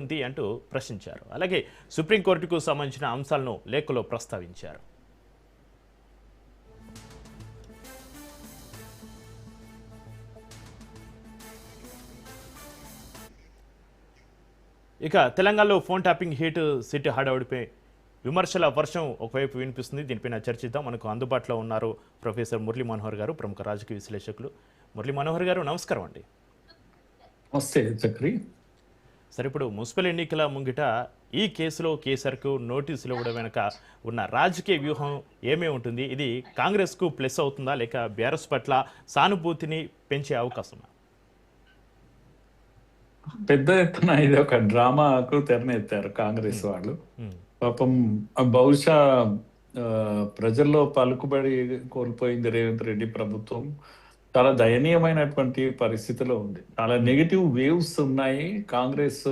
ఉంది అంటూ ప్రశ్నించారు. అలాగే సుప్రీంకోర్టుకు సంబంధించిన అంశాలను లేఖలో ప్రస్తావించారు. ఇక తెలంగాణలో ఫోన్ ట్యాపింగ్ హీట్ సిట్ హడావుడిపై విమర్శల వర్షం ఒకవైపు వినిపిస్తుంది. దీనిపైన చర్చిద్దాం. మనకు అందుబాటులో ఉన్నారు ప్రొఫెసర్ మురళీ మనోహర్ గారు ప్రముఖ రాజకీయ విశ్లేషకులు. మురళీ మనోహర్ గారు నమస్కారం అండి. నమస్తే చక్రి. సరే ఇప్పుడు మున్సిపల్ ఎన్నికల ముంగిట ఈ కేసులో కేసీఆర్కు నోటీసులు ఇవ్వడం వెనుక ఉన్న రాజకీయ వ్యూహం ఏమే ఉంటుంది? ఇది కాంగ్రెస్కు ప్లస్ అవుతుందా? లేక బీఆర్ఎస్ పట్ల సానుభూతిని పెంచే అవకాశం? పెద్ద ఎత్తున ఇది ఒక డ్రామాకు తెరనెత్తారు కాంగ్రెస్ వాళ్ళు. పాపం బహుశా ప్రజల్లో పలుకుబడి కోల్పోయింది రేవంత్ రెడ్డి ప్రభుత్వం. చాలా దయనీయమైనటువంటి పరిస్థితిలో ఉంది. చాలా నెగిటివ్ వేవ్స్ ఉన్నాయి. కాంగ్రెస్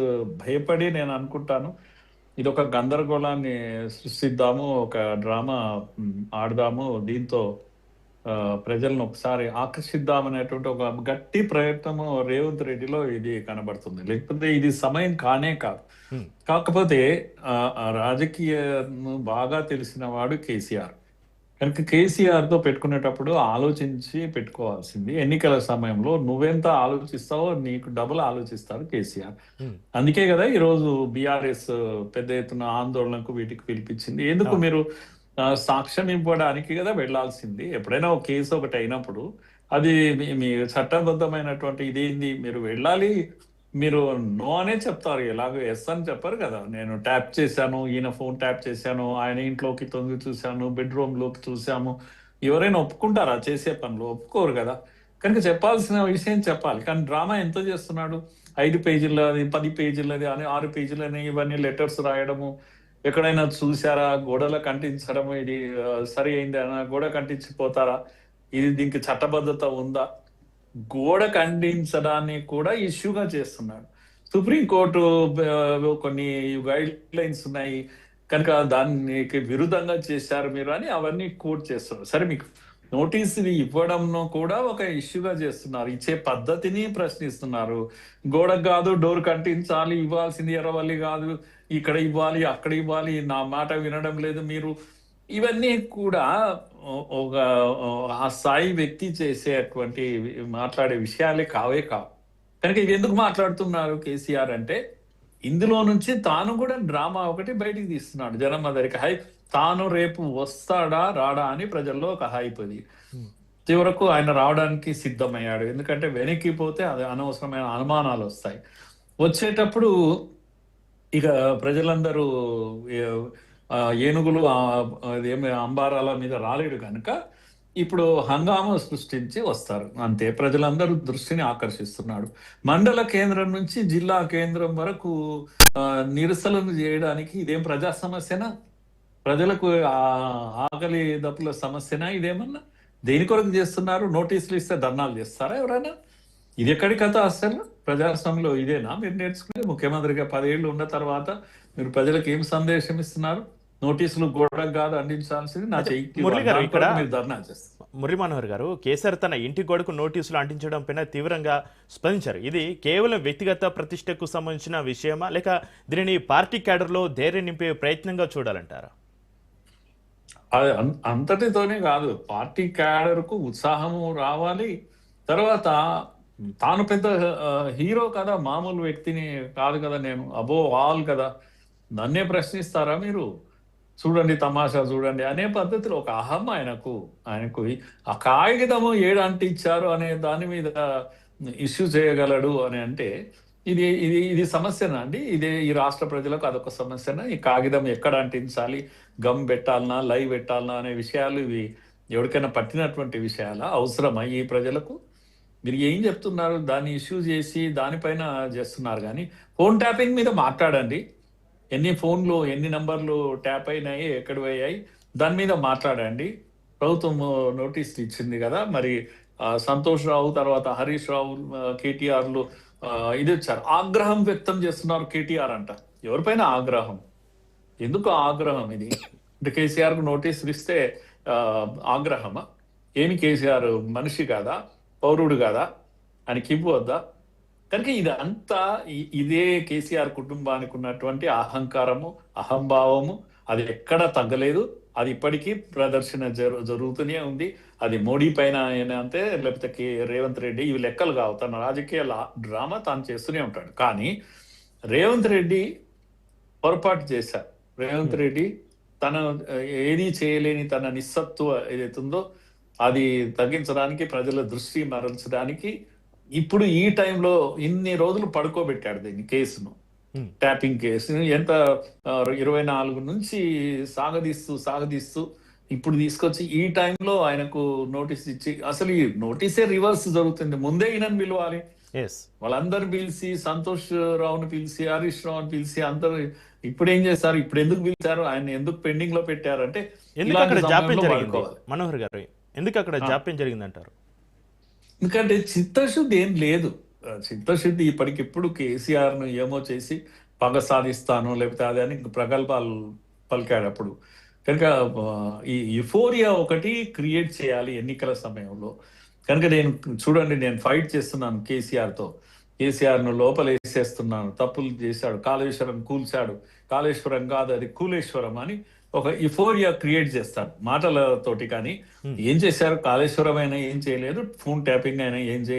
భయపడి నేను అనుకుంటాను. ఇది ఒక గందరగోళాన్ని సృష్టిద్దాము ఒక డ్రామా ఆడదాము. దీంతో ప్రజలను ఒకసారి ఆకర్షిద్దామనేటువంటి ఒక గట్టి ప్రయత్నము రేవంత్ రెడ్డిలో ఇది కనబడుతుంది. లేకపోతే ఇది సమయం కానే కాదు. కాకపోతే రాజకీయ బాగా తెలిసిన వాడు కేసీఆర్. కనుక కేసీఆర్తో పెట్టుకునేటప్పుడు ఆలోచించి పెట్టుకోవాల్సింది. ఎన్నికల సమయంలో నువ్వెంత ఆలోచిస్తావో నీకు డబుల్ ఆలోచిస్తారు కేసీఆర్. అందుకే కదా ఈరోజు బీఆర్ఎస్ పెద్ద ఎత్తున ఆందోళనకు వీటికి పిలిపించింది. ఎందుకు. మీరు సాక్ష్యం ఇవ్వడానికి కదా వెళ్ళాల్సింది ఎప్పుడైనా ఒక కేసు ఒకటి అయినప్పుడు అది మీ చట్టబద్ధమైనటువంటి ఇదేంది? మీరు వెళ్ళాలి మీరు నో అనే చెప్తారు. ఎలాగో ఎస్ అని చెప్పారు కదా. నేను ట్యాప్ చేశాను ఈయన ఫోన్ ట్యాప్ చేశాను ఆయన ఇంట్లోకి తొంగి చూశాను బెడ్రూమ్లోకి చూసాము ఎవరైనా ఒప్పుకుంటారా చేసే పనులు? ఒప్పుకోరు కదా. కనుక చెప్పాల్సిన విషయం చెప్పాలి. కానీ డ్రామా ఎంత చేస్తున్నాడు? ఐదు పేజీలది పది పేజీలది అని ఆరు పేజీలని ఇవన్నీ లెటర్స్ రాయడము ఎక్కడైనా చూసారా గోడలకు కంటించడము ఇది సరి అయింది? గోడ కంటించిపోతారా? ఇది దీనికి చట్టబద్ధత ఉందా? గోడ ఖండించడాన్ని కూడా ఇష్యూగా చేస్తున్నాడు. సుప్రీంకోర్టు కొన్ని గైడ్ లైన్స్ ఉన్నాయి. కనుక దానికి విరుద్ధంగా చేశారు మీరు అని అవన్నీ కోట్ చేస్తున్నారు. సరే మీకు నోటీస్ ఇవ్వడంలో కూడా ఒక ఇష్యూగా చేస్తున్నారు. ఇచ్చే పద్ధతిని ప్రశ్నిస్తున్నారు. గోడకు కాదు డోర్ కట్టించాలి ఇవ్వాల్సింది ఎర్రవల్లి కాదు. ఇక్కడ ఇవ్వాలి అక్కడ ఇవ్వాలి. నా మాట వినడం లేదు. మీరు ఇవన్నీ కూడా ఒక ఆ స్థాయి వ్యక్తి చేసేటువంటి మాట్లాడే విషయాలే కావే కావు. కనుక ఇది ఎందుకు మాట్లాడుతున్నారు కేసీఆర్ అంటే ఇందులో నుంచి తాను కూడా డ్రామా ఒకటి బయటికి తీస్తున్నాడు. జనం అందరికి హైప్ తాను రేపు వస్తాడా రాడా అని ప్రజల్లో ఒక హైప్ అది. చివరకు ఆయన రావడానికి సిద్ధమయ్యాడు. ఎందుకంటే వెనక్కి పోతే అది అనవసరమైన అనుమానాలు వస్తాయి. వచ్చేటప్పుడు ఇక ప్రజలందరూ ఏనుగులు ఏమి అంబారాల మీద రాలేడు కనుక ఇప్పుడు హంగామా సృష్టించి వస్తారు. అంతే ప్రజలందరూ దృష్టిని ఆకర్షిస్తున్నాడు. మండల కేంద్రం నుంచి జిల్లా కేంద్రం వరకు నిరసనలు చేయడానికి ఇదేం ప్రజా సమస్యనా? ప్రజలకు ఆకలి దప్పుల సమస్యనా ఇదేమన్నా? దేని కొరకు చేస్తున్నారు? నోటీసులు ఇస్తే ధర్నాలు చేస్తారా ఎవరైనా? ఇది ఎక్కడి కథ అసలు? ప్రజాస్వామ్యంలో ఇదేనా మీరు నేర్చుకునే? ముఖ్యమంత్రిగా పదేళ్ళు ఉన్న తర్వాత మీరు ప్రజలకు ఏం సందేశం ఇస్తున్నారు? నోటీసులు గోడకు కాదు అందించాల్సింది నా చెయ్యికి మురళి గారు, ఇక్కడ- ధర్నా చేస్తారు. మురళీ మనోహర్ గారు కేసీఆర్ తన ఇంటి గోడకు నోటీసులు అంటించడం పైన తీవ్రంగా స్పందించారు. ఇది కేవలం వ్యక్తిగత ప్రతిష్టకు సంబంధించిన విషయమా లేక దీనిని పార్టీ క్యాడర్లో ధైర్యం నింపే ప్రయత్నంగా చూడాలంటారా? అది అంతటితోనే కాదు. పార్టీ క్యాడర్కు ఉత్సాహము రావాలి. తర్వాత తాను పెద్ద హీరో కదా మామూలు వ్యక్తిని కాదు కదా నేను అబో ఆల్ కదా. నన్నే ప్రశ్నిస్తారా మీరు? చూడండి తమాషా చూడండి. అనే పద్ధతిలో ఒక అహం ఆయనకు ఆయనకు ఆ కాగితము ఏడు అంటించారు అనే దాని మీద ఇష్యూ చేయగలడు అని అంటే ఇది ఇది ఇది సమస్యనా అండి? ఇదే ఈ రాష్ట్ర ప్రజలకు అదొక సమస్యనా? ఈ కాగితం ఎక్కడ అంటించాలి? గమ్ పెట్టాలనా? లైవ్ పెట్టాలనా? అనే విషయాలు ఇవి ఎవరికైనా పట్టినటువంటి విషయాల? అవసరమా ఈ ప్రజలకు? మీరు ఏం చెప్తున్నారు? దాన్ని ఇష్యూ చేసి దానిపైన చేస్తున్నారు కానీ ఫోన్ ట్యాపింగ్ మీద మాట్లాడండి. ఎన్ని ఫోన్లు ఎన్ని నంబర్లు ట్యాప్ అయినాయి ఎక్కడ పోయాయి దాని మీద మాట్లాడండి. ప్రభుత్వం నోటీస్ ఇచ్చింది కదా మరి సంతోష్ రావు తర్వాత హరీష్ రావు కేటీఆర్లు ఇది వచ్చారు. ఆగ్రహం వ్యక్తం చేస్తున్నారు కేటీఆర్ అంట. ఎవరిపైన ఆగ్రహం? ఎందుకు ఆగ్రహం ఇది? అంటే కేసీఆర్కు ఇస్తే ఆగ్రహమా? ఏమి కేసీఆర్ మనిషి కాదా? పౌరుడు కాదా? ఆయనకి ఇవ్వద్దా కనుక ఇదంతా ఇదే కేసీఆర్ కుటుంబానికి ఉన్నటువంటి అహంకారము అహంభావము. అది ఎక్కడ తగ్గలేదు. అది ఇప్పటికీ ప్రదర్శన జరు జరుగుతూనే ఉంది. అది మోడీ పైన అంతే లేకపోతే రేవంత్ రెడ్డి ఇవి లెక్కలు కావు. తన రాజకీయ లా- డ్రామా తాను చేస్తూనే ఉంటాడు. కానీ రేవంత్ రెడ్డి పొరపాటు చేశారు. రేవంత్ రెడ్డి తన ఏదీ చేయలేని తన నిస్సత్వ ఏదైతుందో అది తగ్గించడానికి ప్రజల దృష్టి మరల్చడానికి ఇప్పుడు ఈ టైంలో ఇన్ని రోజులు పడుకోబెట్టాడు దీన్ని కేసును. Tapping case. ఎంత ఇరవై నాలుగు నుంచి సాగదీస్తూ సాగదీస్తూ ఇప్పుడు తీసుకొచ్చి ఈ టైంలో ఆయనకు నోటీస్ ఇచ్చి అసలు ఈ నోటీసే రివర్స్ జరుగుతుంది. ముందే ఈయనను పిలవాలి. వాళ్ళందరూ పిలిచి సంతోష్ రావును పిలిచి హరీష్ రావును పిలిచి అందరూ ఇప్పుడు ఏం చేస్తారు ఇప్పుడు ఎందుకు పిలిచారు? ఆయన ఎందుకు పెండింగ్లో జరిగింది? వాడుకోవాలి. మనోహర్ గారు ఎందుకు అక్కడ జాప్యం జరిగింది అంటారు ఎందుకంటే చిత్తశుద్ధి ఏం లేదు. చిత్తశుద్ధి ఇప్పటికిప్పుడు కేసీఆర్ను ఏమో చేసి పగ సాధిస్తాను లేకపోతే అదే అని ప్రగల్భాలు పలికాడు అప్పుడు. కనుక ఈ యుఫోరియా ఒకటి క్రియేట్ చేయాలి ఎన్నికల సమయంలో. కనుక నేను చూడండి నేను ఫైట్ చేస్తున్నాను కేసీఆర్తో. కేసీఆర్ను లోపలేసేస్తున్నాను. లోపల వేసేస్తున్నాను తప్పులు చేశాడు. కాళేశ్వరం కూల్చాడు. కాళేశ్వరం కాదు అది కూలేశ్వరం అని ఒక ఇఫోరియా క్రియేట్ చేస్తాడు. మాటలతోటి కానీ ఏం చేశారు? కాళేశ్వరం అయినా ఏం చేయలేదు. ఫోన్ ట్యాపింగ్ అయినా ఏం చేయలేదు.